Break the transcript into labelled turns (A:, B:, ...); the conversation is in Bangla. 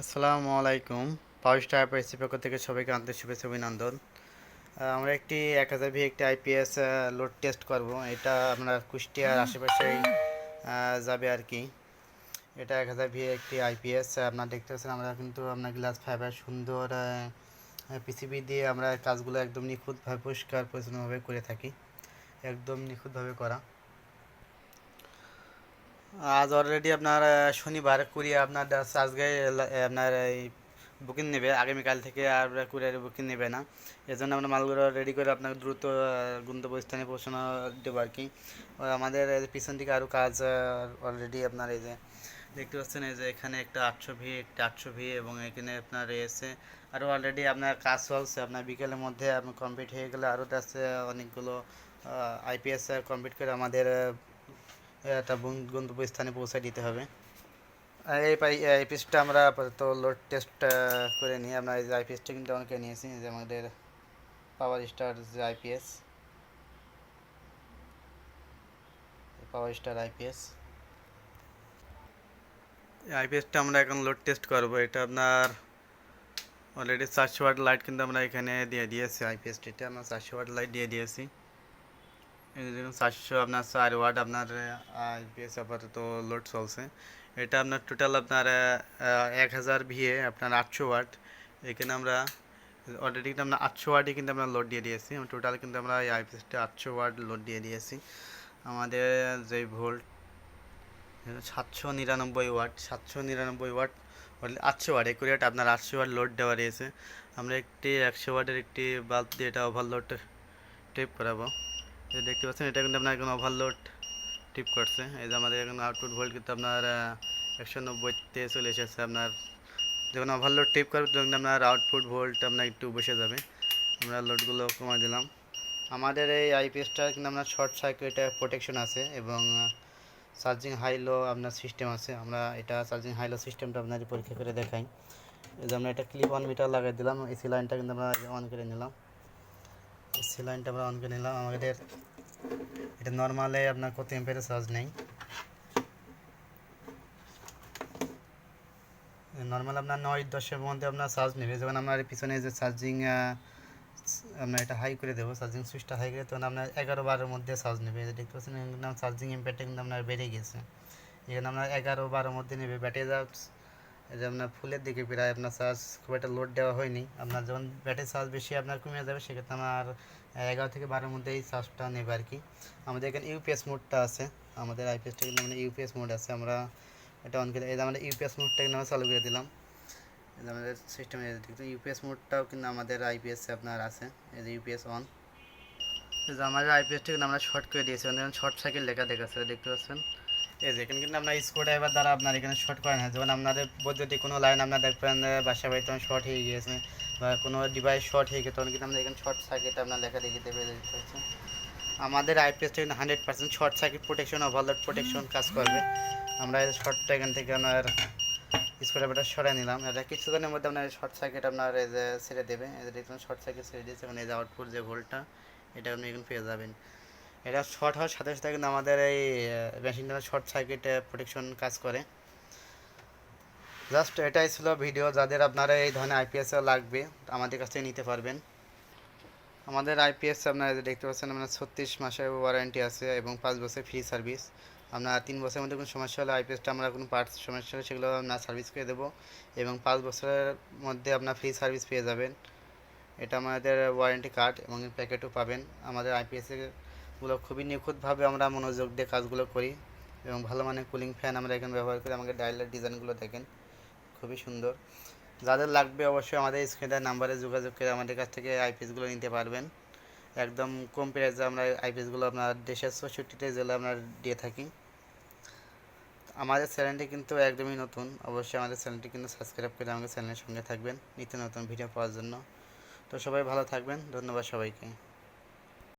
A: আসসালামু আলাইকুম। পাওয়ার স্টার প্রেসি পক্ষ থেকে সবাইকে আন্তরিক শুভেচ্ছা অভিনন্দন। আমরা একটি এক হাজার ভি একটি আইপিএস লোড টেস্ট করব। এটা আমরা কুষ্টিয়ার আশেপাশেই যাবে আর কি। এটা এক হাজার ভি একটি আইপিএস আপনার দেখতে পাচ্ছেন, আমরা কিন্তু আপনার গ্লাস ফাইবার সুন্দর পিসিবি দিয়ে আমরা কাজগুলো একদম নিখুঁতভাবে পরিষ্কার পরিচ্ছন্নভাবে করে থাকি। একদম নিখুঁতভাবে করা। আজ অলরেডি আপনার শনিবার কুরিয়ার আপনার আজকে আপনার এই বুকিং নেবে। আগামীকাল থেকে আর কুরিয়ারে বুকিং নেবে না। এর জন্য আমরা মালগুলো রেডি করে আপনাকে দ্রুত আহ, গন্তব্যস্থানে পৌঁছানো দেবো আর কি। আমাদের পিছন দিকে আরও কাজ অলরেডি আপনার এই যে দেখতে পাচ্ছেন এই যে এখানে একটা আটশো ভি একটা আটশো ভি এবং এখানে আপনার রয়েছে আরও অলরেডি আপনার কাজ চলছে। আপনার বিকেলের মধ্যে আপনার কমপ্লিট হয়ে গেলে আরও আছে অনেকগুলো আইপিএস কমপ্লিট করে আমাদের একটা গন্তব্যস্থানে পৌঁছে দিতে হবে। এই পাই এই পিসটা আমরা আপাতত লোড টেস্ট করে নিই আমরা এই আইপিএসটা কিন্তু অনেকে নিয়েছি, যে আমাদের পাওয়ার স্টার যে আইপিএস পাওয়ার স্টার আইপিএস আইপিএসটা আমরা এখন লোড টেস্ট করব, এটা আপনার অলরেডি চারশো ওয়াট লাইট কিন্তু আমরা এখানে দিয়ে দিয়েছি আইপিএসটিতে আমরা চারশো ওয়াট লাইট দিয়ে দিয়েছি। দেখুন চারশো আপনার চার ওয়াট আপনার আইপিএস আপাতত লোড চলছে। এটা আপনার টোটাল আপনার এক হাজার ভিএ আপনার আটশো ওয়াট এখানে আমরা অলরেডি কিন্তু আমরা আটশো ওয়াটই কিন্তু আমরা লোড দিয়ে দিয়েছি। টোটাল কিন্তু আমরা এই আইপিএসটা আটশো ওয়াট লোড দিয়ে দিয়েছি। আমাদের যে ভোল্ট, সাতশো নিরানব্বই ওয়াট সাতশো নিরানব্বই ওয়াট আটশো ওয়াট একুরেট আপনার আটশো ওয়াট লোড দেওয়া রয়েছে। আমরা একটি একশো ওয়াটের একটি বাল্ব দিয়ে এটা ওভারলোড টেপ করাবো। দেখতে পাচ্ছেন, এটা কিন্তু আপনার এখন ওভারলোড টিপ করছে। এই যে আমাদের এখন আউটপুট ভোল্ট কিন্তু আপনার একশো নব্বইতে চলে এসেছে আপনার। যখন ওভারলোড টিপ করবে, তখন আপনার আউটপুট ভোল্ট আপনার একটু বসে যাবে। আমরা লোডগুলো কমাই দিলাম। আমাদের এই আইপিএসটা কিন্তু আপনার শর্ট সার্কিট প্রোটেকশন আছে এবং চার্জিং হাইলো আপনার সিস্টেম আছে। আমরা এটা চার্জিং হাইলো সিস্টেমটা আপনাদের পরীক্ষা করে দেখাই। এই যে আমরা এটা ক্লিপ অন মিটার লাগাই দিলাম। এসি লাইনটা কিন্তু আমরা অন করে নিলাম। এসি লাইনটা আমরা অন করে নিলাম। আমাদের এটা নর্মালে আপনার কত এম্পেয়ারের চার্জ নেই। নর্মাল আপনার নয়, দশের মধ্যে আপনার চার্জ নেবে। যখন আপনার পিছনে যে চার্জিং আপনার এটা হাই করে দেবো চার্জিং সুইচটা হাই করে, তখন আপনার এগারো, বারোর মধ্যে চার্জ নেবে। দেখতে পাচ্ছেন চার্জিং এম্পেয়ারটা কিন্তু আপনার বেড়ে গেছে। এখানে আপনার এগারো, বারোর মধ্যে নেবে। ব্যাটারি এই যে আপনার ফুলের দিকে প্রায় আপনার চার্জ খুব একটা লোড দেওয়া হয়নি। আপনার যখন ব্যাটারি চার্জ বেশি আপনার কমে যাবে, সেক্ষেত্রে আমার এগারো থেকে বারোর মধ্যে এই চার্জটা নেবে আর কি। আমাদের এখানে ইউপিএস মোডটা আছে। আমাদের আইপিএসটা কিন্তু মানে ইউপিএস মোড আছে। আমরা এটা অন এই যে আমরা ইউপিএস মোডটা কিন্তু আমরা চালু করে দিলাম। এই আমাদের সিস্টেমে ইউপিএস মোডটাও কিন্তু আমাদের আইপিএস আপনার আছে। এই যে ইউপিএস অন এই আমাদের আইপিএসটা কিন্তু আমরা শর্ট করে দিয়েছি। মানে শর্ট সাইকেল লেখা দেখাচ্ছে, দেখতে পাচ্ছেন? এই যে, এখানে কিন্তু আপনার স্ক্রু ড্রাইভার দ্বারা আপনার এখানে শর্ট করেন না যখন আপনাদের বৈদ্যুতিক কোনো লাইন আপনার দেখবেন বাসা বাড়িতে শর্ট হয়ে গিয়েছে বা কোনো ডিভাইস শর্ট হয়ে গেছে তখন কিন্তু আমরা এখানে শর্ট সার্কিট আপনার লেখা দেখতে পাচ্ছেন। আমাদের আইপিএসটা কিন্তু hundred percent short circuit protection overload protection কাজ করবে। আমরা শর্টটা এখান থেকে আপনার স্ক্রুড্রাইভারটা সরাই নিলাম। এটা কিছুক্ষণের মধ্যে আপনার শর্ট সার্কিট আপনার এই যে ছেড়ে দেবে। দেখুন শর্ট সার্কিট ছেড়ে দিয়েছে। মানে এই যে আউটপুট যে ভোল্টটা এটা আপনি এখন পেয়ে যাবেন। এটা শর্ট হওয়ার সাথে সাথে কিন্তু আমাদের এই মেশিনটা শর্ট সার্কিট প্রোটেকশন কাজ করে। জাস্ট এটাই ছিল ভিডিও যাদের আপনারা এই ধরনের আইপিএস লাগবে, আমাদের কাছ থেকে নিতে পারবেন। আমাদের আইপিএস আপনারা দেখতে পাচ্ছেন, আপনার ছত্রিশ মাসের ওয়ারেন্টি আছে এবং পাঁচ বছর ফ্রি সার্ভিস আপনার তিন বছরের মধ্যে কোনো সমস্যা হলে আইপিএসটা আমরা কোনো পার্টস সমস্যা হলে সেগুলো আমরা সার্ভিস করে দেবো এবং পাঁচ বছরের মধ্যে আপনার ফ্রি সার্ভিস পেয়ে যাবেন। এটা আমাদের ওয়ারেন্টি কার্ড এবং প্যাকেটও পাবেন। আমাদের আইপিএসের গুলো খুবই নিখুঁতভাবে আমরা মনোযোগ দিয়ে কাজগুলো করি এবং ভালো মানের কুলিং ফ্যান আমরা এখানে ব্যবহার করি। আমাদের ডায়ালের ডিজাইনগুলো দেখেন, খুবই সুন্দর। যাদের লাগবে অবশ্যই আমাদের স্ক্রিনের নাম্বারে যোগাযোগ করে আমাদের কাছ থেকে আইপিএসগুলো নিতে পারবেন। একদম কম প্রাইসে আমরা আইপিএসগুলো আপনার দেশের চৌষট্টিতে জেলা আমরা দিয়ে থাকি। আমাদের চ্যানেলটি কিন্তু একদমই নতুন, অবশ্যই আমাদের চ্যানেলটি কিন্তু সাবস্ক্রাইব করে আমাদের চ্যানেলের সঙ্গে থাকবেন নিত্য নতুন ভিডিও পাওয়ার জন্য। তো সবাই ভালো থাকবেন, ধন্যবাদ সবাইকে।